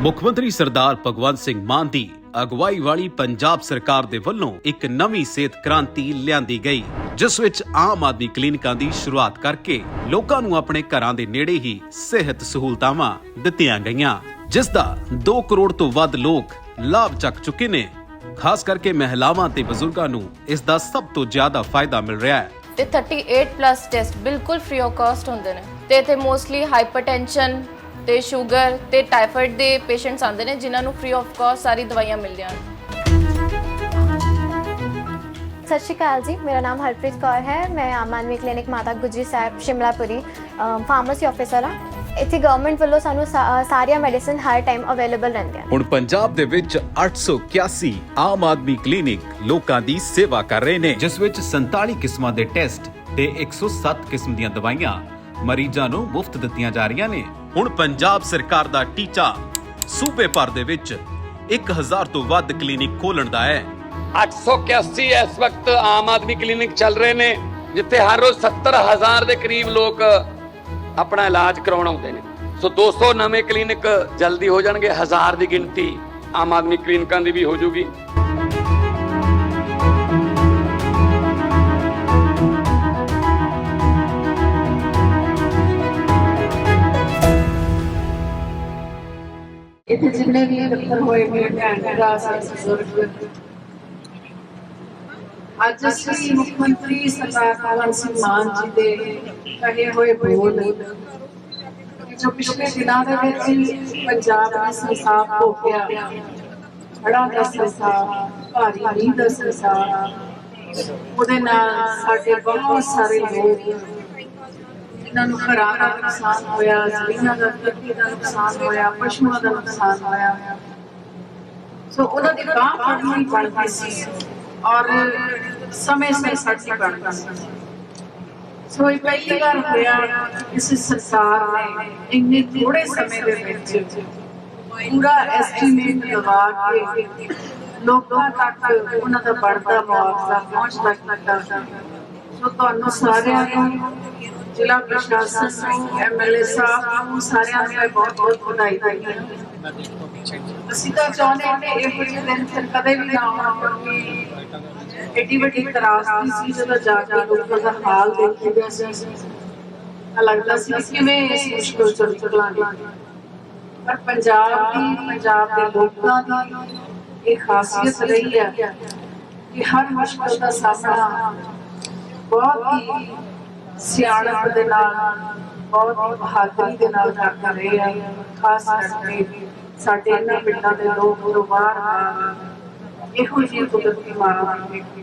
ਮੁੱਖ ਮੰਤਰੀ ਸਰਦਾਰ ਭਗਵੰਤ ਸਿੰਘ ਮਾਨ ਦੀ ਅਗਵਾਈ ਵਾਲੀ ਪੰਜਾਬ ਸਰਕਾਰ ਦੇ ਵੱਲੋਂ ਇੱਕ ਨਵੀਂ ਸਿਹਤ ਕ੍ਰਾਂਤੀ ਲਿਆਂਦੀ ਗਈ, ਜਿਸ ਵਿੱਚ ਆਮ ਆਦਮੀ ਕਲੀਨਿਕਾਂ ਦੀ ਸ਼ੁਰੂਆਤ ਕਰਕੇ ਲੋਕਾਂ ਨੂੰ ਆਪਣੇ ਘਰਾਂ ਦੇ ਨੇੜੇ ਹੀ ਸਿਹਤ ਸਹੂਲਤਾਵਾਂ ਦਿੱਤੀਆਂ ਗਈਆਂ, ਜਿਸ ਦਾ 2 ਕਰੋੜ ਤੋਂ ਵੱਧ ਲੋਕ ਲਾਭ ਚੱਕ ਚੁੱਕੇ ਨੇ। ਖਾਸ ਕਰਕੇ ਮਹਿਲਾਵਾਂ ਤੇ ਬਜ਼ੁਰਗਾਂ ਨੂੰ ਇਸ ਦਾ ਸਭ ਤੋਂ ਜ਼ਿਆਦਾ ਫਾਇਦਾ ਮਿਲ ਰਿਹਾ ਹੈ। ਤੇ 38 ਪਲੱਸ ਟੈਸਟ ਬਿਲਕੁਲ ਫ੍ਰੀ ਆਫ ਕਾਸਟ ਹੁੰਦੇ ਨੇ। ਤੇ ਇੱਥੇ ਮੋਸਟਲੀ ਹਾਈਪਰਟੈਂਸ਼ਨ ਤੇ ਸ਼ੂਗਰ ਤੇ ਟਾਈਫਾਇਡ ਦੇ ਪੇਸ਼ੈਂਟਸ ਆਉਂਦੇ ਨੇ ਜਿਨ੍ਹਾਂ ਨੂੰ ਫ੍ਰੀ ਆਫ ਕਾਸਟ ਸਾਰੀ ਦਵਾਈਆਂ ਮਿਲਦੀਆਂ ਨੇ ਸਤਿ ਸ਼੍ਰੀ ਅਕਾਲ ਜੀ ਮੇਰਾ ਨਾਮ ਹਰਪ੍ਰੀਤ ਕੌਰ ਹੈ। ਮੈਂ Aam Aadmi clinic Mata Gujri Sahib Shimlapuri pharmacy officer ਹਾਂ। ਇੱਥੇ ਗਵਰਨਮੈਂਟ ਵੱਲੋਂ ਸਾਨੂੰ ਸਾਰੀਆਂ ਮੈਡੀਸਿਨ ਹਰ ਟਾਈਮ ਅਵੇਲੇਬਲ ਰਹਿੰਦੀਆਂ ਹੁਣ ਪੰਜਾਬ ਦੇ ਵਿੱਚ 881 ਆਮ ਆਦਮੀ ਕਲੀਨਿਕ ਲੋਕਾਂ ਦੀ ਸੇਵਾ ਕਰ ਰਹੇ ਨੇ। ਜਿਸ ਵਿੱਚ 47 ਕਿਸਮਾਂ ਦੇ ਟੈਸਟ ਤੇ 107 ਕਿਸਮ ਦੀਆਂ ਦਵਾਈਆਂ ਮਰੀਜ਼ਾਂ ਨੂੰ ਮੁਫਤ ਦਿੱਤੀਆਂ ਜਾ ਰਹੀਆਂ ਨੇ। ਹੁਣ ਪੰਜਾਬ ਸਰਕਾਰ ਦਾ ਟੀਚਾ ਸੂਬੇ ਭਰ ਦੇ ਵਿੱਚ 1000 ਤੋਂ ਵੱਧ ਕਲੀਨਿਕ ਖੋਲਣ ਦਾ ਹੈ। 881 ਇਸ ਵਕਤ ਆਮ ਆਦਮੀ ਕਲੀਨਿਕ ਚੱਲ ਰਹੇ ਨੇ, ਜਿੱਥੇ ਹਰ ਰੋਜ਼ 70000 ਦੇ ਕਰੀਬ ਲੋਕ ਆਪਣਾ ਇਲਾਜ ਕਰਾਉਣ ਆਉਂਦੇ ਨੇ। ਸੋ 200 ਨਵੇਂ ਕਲੀਨਿਕ ਜਲਦੀ ਹੋ ਜਾਣਗੇ, ਹਜ਼ਾਰ ਦੀ ਗਿਣਤੀ ਆਮ ਆਦਮੀ ਕਲੀਨਿਕਾਂ ਦੀ ਵੀ ਹੋ ਜਾਊਗੀ। ਜਿੰਨੇ ਵੀ ਇਕੱਤਰ ਹੋਏ ਮੇਰੇ ਭੈਣ ਭਰਾ ਸਾਰੇ ਬਜ਼ੁਰਗ। ਅੱਜ ਅਸੀਂ ਮੁੱਖ ਮੰਤਰੀ ਸਰਦਾਰ ਭਗਵੰਤ ਸਿੰਘ ਮਾਨ ਜੀ ਦੇ ਕਹੇ ਹੋਏ ਬੋਲ। ਜੋ ਪਿਛਲੇ ਦਿਨਾਂ ਦੇ ਵਿੱਚ ਹੀ ਪੰਜਾਬ ਦਾ ਸੰਸਾਰ ਹੋ ਗਿਆ। ਹੜਾ ਦਾ ਸੰਸਾਰ ਭਾਰੀ ਮੀਂਹ ਦਾ ਸੰਸਾਰ। ਉਹਦੇ ਨਾਲ ਸਾਡੇ ਬਹੁਤ ਸਾਰੇ ਲੋਕ ਜਿਨ੍ਹਾਂ ਨੂੰ ਘਰਾਂ ਦਾ ਨੁਕਸਾਨ ਹੋਇਆ, ਜ਼ਮੀਨਾਂ ਦਾ, ਧਰਤੀ ਦਾ ਨੁਕਸਾਨ ਹੋਇਆ, ਪਸ਼ੂਆਂ ਦਾ ਨੁਕਸਾਨ ਹੋਇਆ। ਸੋ ਉਹਨਾਂ ਦੀ ਬਾਹ ਫੜਨੀ ਬਣਦੀ ਸੀ ਔਰ ਸਮੇਂ ਸਮੇਂ ਸਾਡੀ ਬਣਦੀ ਸੀ। ਸੋ ਇਹ ਪਹਿਲੀ ਵਾਰ ਹੋਇਆ ਇਸ ਸਰਕਾਰ ਨੇ ਇੰਨੇ ਥੋੜੇ ਸਮੇਂ ਦੇ ਵਿੱਚ ਪੂਰਾ ਐਸਟੀਮੇਟ ਲਗਾ ਕੇ ਲੋਕਾਂ ਤੱਕ ਉਹਨਾਂ ਦਾ ਬਣਦਾ ਮੁਆਵਜ਼ਾ ਪਹੁੰਚਦਾ ਕੀਤਾ। ਸੋ ਤੁਹਾਨੂੰ ਸਾਰਿਆਂ ਨੂੰ ਜ਼ਿਲ੍ਹਾ ਪ੍ਰਸ਼ਾਸਨ ਨੂੰ ਐਮਐਲਏ ਸਾਹਿਬ ਸਾਰਿਆਂ ਨੂੰ ਬਹੁਤ ਬਹੁਤ ਵਧਾਈ ਦਿੰਦੀ ਅਸੀਂ ਤਾਂ ਚਾਹੁੰਦੇ ਹਾਂ ਕਿ ਇਹੋ ਜਿਹੇ ਦਿਨ ਫਿਰ ਕਦੇ ਵੀ ਨਾ ਆਉਣ, ਕਿਉਂਕਿ ਏਡੀ ਵੱਡੀ ਤਰਾਸਦੀ ਸੀ ਜਦੋਂ ਜਾ ਕੇ ਲੋਕਾਂ ਦਾ ਹਾਲ ਦੇਖੀਦਾ ਸੀ। ਤਾਂ ਲੱਗਦਾ ਸੀ ਕਿਵੇਂ ਇਸ ਮੁਸ਼ਕਲ ਚੋਂ ਨਿਕਲਾਂਗੇ। ਪਰ ਪੰਜਾਬ ਦੀ, ਪੰਜਾਬ ਦੇ ਲੋਕਾਂ ਦੀ ਇਹ ਖਾਸੀਅਤ ਰਹੀ ਹੈ ਕਿ ਹਰ ਮੁਸ਼ਕਲ ਦਾ ਸਾਹਮਣਾ ਬਹੁਤ ਹੀ ਸਿਆਣਪ ਦੇ ਨਾਲ ਬਹੁਤ ਹੀ ਬਹਾਦਰੀ ਦੇ ਨਾਲ ਕਰਦੇ ਰਹੇ ਆ। ਖਾਸ ਕਰਕੇ ਸਾਡੇ ਇਹਨਾਂ ਪਿੰਡਾਂ ਦੇ ਲੋਕ ਜੋ ਬਾਹਰ ਆ, ਇਹੋ ਜਿਹੀ ਕੁਦਰਤੀ ਮਾਰਾਂ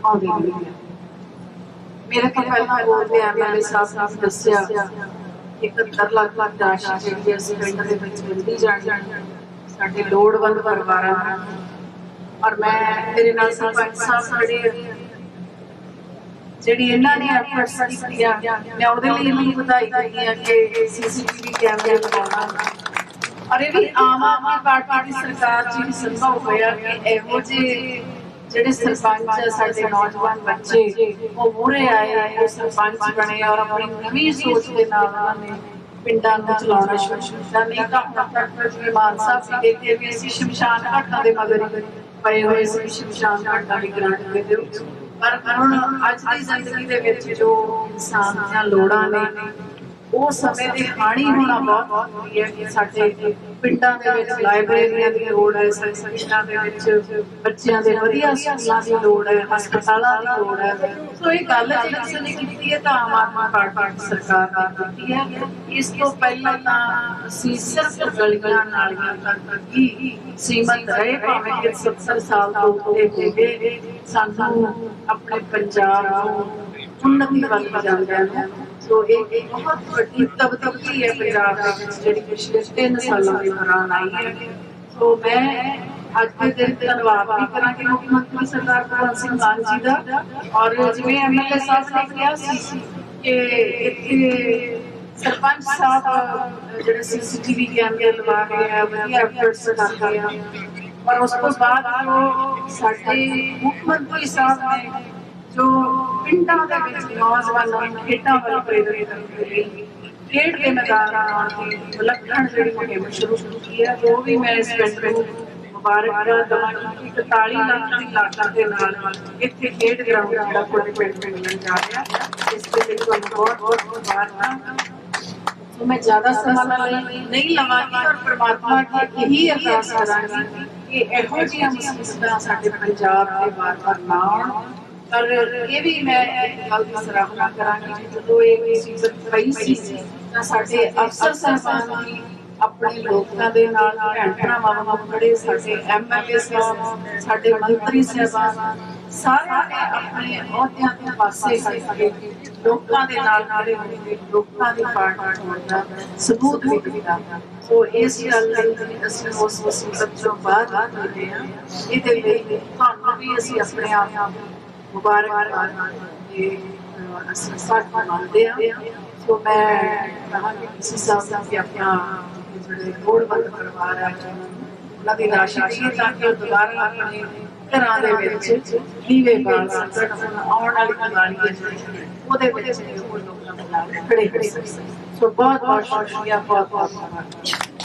ਆਉਂਦੀ ਨਹੀਂ ਮੇਰੇ ਤੋਂ ਪਹਿਲਾਂ ਬੋਲਦੇ ਐਮਐਲਏ ਸਾਹਿਬ ਨੇ ਦੱਸਿਆ 71 ਲੱਖ ਲੱਖ ਰਾਸ਼ੀ ਜਿਹੜੀ ਅਸੀਂ ਪਿੰਡ ਦੇ ਵਿੱਚ ਮਿਲਦੀ ਜਾਣੀ ਸਾਡੇ ਲੋੜਵੰਦ ਪਰਿਵਾਰਾਂ ਨੂੰ। ਔਰ ਮੈਂ ਮੇਰੇ ਨਾਲ ਸਰਪੰਚ ਸਾਹਿਬ ਖੜੇ ਜਿਹੜੀ ਇਹਨਾਂ ਨੇ ਐਫਰਟਸ ਕੀਤੀਆਂ ਮੈਂ ਉਹਦੇ ਲਈ ਵੀ ਵਧਾਈ ਦਿੰਦੀ ਹਾਂ ਕਿ ਸੀਸੀਟੀਵੀ ਕੈਮਰੇ ਲਗਾਉਣਾ ਔਰ ਇਹ ਵੀ ਆਮ ਆਦਮੀ ਪਾਰਟੀ ਦੀ ਸਰਕਾਰ ਜੀ ਸੰਭਵ ਹੋਇਆ ਕਿ ਇਹੋ ਜਿਹੇ ਜਿਹੜੇ ਸਰਪੰਚ ਸਾਡੇ ਨੌਜਵਾਨ ਬੱਚੇ, ਉਹ ਮੂਹਰੇ ਆਏ, ਉਹ ਸਰਪੰਚ ਬਣੇ ਔਰ ਆਪਣੀ ਨਵੀਂ ਸੋਚ ਦੇ ਨਾਲ ਉਹਨਾਂ ਨੇ ਪਿੰਡਾਂ ਨੂੰ ਚਲਾਉਣਾ ਸ਼ੁਰੂ ਕੀਤਾ। ਨਹੀਂ ਤਾਂ ਹੁਣ ਤੱਕ ਜਿਵੇਂ ਮਾਨ ਸਾਹਿਬ ਵੀ ਦੇਖਦੇ ਵੀ ਅਸੀਂ ਸ਼ਮਸ਼ਾਨ ਘਾਟਾਂ ਦੇ ਮਗਰ ਪਏ ਹੋਏ ਸੀ, ਸ਼ਮਸ਼ਾਨ ਘਾਟਾਂ ਦੀ ਗ੍ਰਾਂਟ ਦੇ ਦਿਓ ਪਰ ਹੁਣ ਅੱਜ ਦੀ ਜ਼ਿੰਦਗੀ ਦੇ ਵਿੱਚ ਜੋ ਇਨਸਾਨ ਦੀਆਂ ਲੋੜਾਂ ਨੇ ਉਹ ਸਮੇਂ ਦੀ ਹਾਣੀ ਹੋਣਾ ਬਹੁਤ ਜ਼ਰੂਰੀ ਹੈ ਕਿ ਸਾਡੇ ਪਿੰਡਾਂ ਦੇ ਵਿੱਚ, ਲਾਇਬ੍ਰੇਰੀਆਂ ਦੀ ਲੋੜ ਹੈ ਸੰਸਥਾਵਾਂ ਦੇ ਵਿੱਚ ਬੱਚਿਆਂ ਦੇ ਵਧੀਆ ਸਕੂਲਾਂ ਦੀ ਲੋੜ ਹੈ, ਹਸਪਤਾਲਾਂ ਦੀ ਲੋੜ ਹੈ। ਸੋ ਇਹ ਗੱਲ ਜੇ ਕਿਸੇ ਨੇ ਕੀਤੀ ਹੈ ਤਾਂ ਆਮ ਆਦਮੀ ਪਾਰਟੀ ਸਰਕਾਰ ਨੇ ਕੀਤੀ ਹੈ। ਇਸ ਤੋਂ ਪਹਿਲਾਂ ਤਾਂ ਅਸੀਂ ਸਿਰਫ ਗਲੀਆਂ ਨਾਲੀਆਂ ਤੱਕ ਹੀ ਸੀਮਤ ਰਹੇ, ਭਾਵੇਂ ਕਿ 70 ਸਾਲ ਤੋਂ ਉੱਤੇ ਹੋ ਗਏ। ਸਾਨੂੰ ਆਪਣੇ ਪੰਜਾਬ ਨੂੰ ਉન્નਤੀ ਵੱਲ ਜਾਂਦਾ ਨੂੰ ਸੋ ਇਹ ਇੱਕ ਬਹੁਤ ਵੱਡੀ ਤਬਦੀਲੀ ਹੈ ਪੰਜਾਬ ਦੇ ਵਿੱਚ ਜਿਹੜੀ ਪਿਛਲੇ 3 ਸਾਲਾਂ ਦੇ ਦੌਰਾਨ ਆਈ ਹੈ। ਸੋ ਮੈਂ ਅੱਜ ਦੇ ਦਿਨ ਧੰਨਵਾਦ ਵੀ ਕਰਾਂਗੀ ਮੁੱਖ ਮੰਤਰੀ ਸਰਦਾਰ ਭਗਵੰਤ ਸਿੰਘ ਮਾਨ ਜੀ ਦਾ ਔਰ ਜਿਵੇਂ ਐਮਐਲਏ ਸਾਹਿਬ ਨੇ ਕਿਹਾ ਸੀ ਕਿ ਇੱਥੇ ਸਰਪੰਚ ਸਾਹਿਬ ਜਿਹੜੇ ਸੀਸੀਟੀਵੀ ਕੈਮਰੇ ਲਵਾ ਰਹੇ ਆ ਵਧੀਆ ਐਫਰਟਸ ਕਰ ਰਹੇ ਆ ਔਰ ਉਸ ਤੋਂ ਬਾਅਦ ਜੋ ਸਾਡੇ ਮੁੱਖ ਮੰਤਰੀ ਸਾਹਿਬ ਨੇ ਜੋ ਪਿੰਡਾਂ ਦੇ ਵਿੱਚ ਨੌਜਵਾਨਾਂ ਨੂੰ ਖੇਡਾਂ ਵੱਲ ਪ੍ਰੇਰਿਤ ਕਰਨ ਦੇ ਲਈ ਖੇਡ ਦੇ ਮੈਦਾਨ ਬਣਾਉਣ ਦੀ ਵਿਲੱਖਣ ਜਿਹੜੀ ਮੁਹਿੰਮ ਸ਼ੁਰੂ ਕੀਤੀ ਹੈ ਉਹ ਵੀ ਮੈਂ ਇਸ ਪਿੰਡ ਨੂੰ ਮੁਬਾਰਕ ਦਵਾਂਗੀ 41 ਲੱਖ ਦੀ ਲਾਗਤ ਦੇ ਨਾਲ ਇੱਥੇ ਖੇਡ ਗਰਾਊਂਡ ਜਿਹੜਾ ਪੂਰੇ ਪਿੰਡ ਵਿੱਚ ਮਿਲ ਜਾ ਰਿਹਾ ਇਸ ਦੇ ਲਈ ਤੁਹਾਨੂੰ ਬਹੁਤ ਬਹੁਤ ਮੁਬਾਰਕਾਂ। तो मैं ज्यादा समय नहीं लगाऊंगी और परमात्मा की यही अरदास करांगी कि ਇਹੋ ਜਿਹੀਆਂ ਮੁਸੀਬਤਾਂ ਸਾਡੇ ਪੰਜਾਬ ਦੇ ਵਾਰ-ਵਾਰ ਨਾ ਆਉਣ। ਪਰ ਇਹ ਵੀ ਮੈਂ ਗੱਲ ਦੀ ਸਰਾਹਨਾ ਕਰਾਂਗੀ ਜਦੋਂ ਇਹ ਮੁਸੀਬਤ ਪਈ ਸੀ, ਤਾਂ ਸਾਡੇ ਅਫਸਰ ਸਾਹਿਬਾਨ ਵੀ ਆਪਣੇ ਲੋਕਾਂ ਦੇ ਨਾਲ ਭੈਣ ਭਰਾਵਾਂ ਨੂੰ ਖੜੇ, ਸਾਡੇ ਐਮਐਲਏ ਸਾਹਿਬ, ਸਾਡੇ ਮੰਤਰੀ ਸਾਹਿਬਾਨ, ਸਾਰਿਆਂ ਨੇ ਆਪਣੇ ਅਹੁਦਿਆਂ ਦੇ ਪਾਸੇ ਹਟ ਲੋਕਾਂ ਦੇ ਨਾਲ ਖੜੇ ਹੋ ਲੋਕਾਂ ਦੀ ਪਾਰਟੀ ਹੋਣ ਸਬੂਤ ਵੀ ਦਿੱਤਾ। ਸੋ ਇਸ ਗੱਲ ਲਈ ਅਸੀਂ ਉਸ ਮੁਸੀਬਤ ਤੋਂ ਬਾਅਦ ਨਿਕਲੇ ਹਾਂ। ਇਹਦੇ ਲਈ ਤੁਹਾਨੂੰ ਵੀ ਅਸੀਂ ਆਪਣੇ ਆਪ ਮੁਬਾਰਕ ਤੇ ਅਸੀਂ ਸਾਥ ਮੰਨਦੇ ਹਾਂ। ਸੋ ਮੈਂ ਕਹਾਂਗੀ ਕਿਸੇ ਸਾਹਿਬ ਕਿ ਆਪਣਾ ਜਿਹੜੇ ਲੋੜਵੰਦ ਪਰਿਵਾਰ ਹੈ ਉਹਨਾਂ ਦੀ ਰਾਸ਼ੀ ਦੀ ਤਾਂ ਕਿ ਦੁਬਾਰਾ ਆਪਣੇ ਘਰਾਂ ਦੇ ਵਿੱਚ ਦੀਵੇ ਬਾਲ ਸਕਣ ਆਉਣ ਵਾਲੀ ਦਿਵਾਲੀ ਜਿਹੜੀ ਉਹਦੇ ਵਿੱਚ ਵੀ ਲੋਕਾਂ ਦੇ ਨਾਲ ਖੜੇ ਹੋ ਸੋ ਬਹੁਤ ਬਹੁਤ ਸ਼ੁਕਰੀਆ ਬਹੁਤ ਬਹੁਤ ਧੰਨਵਾਦ।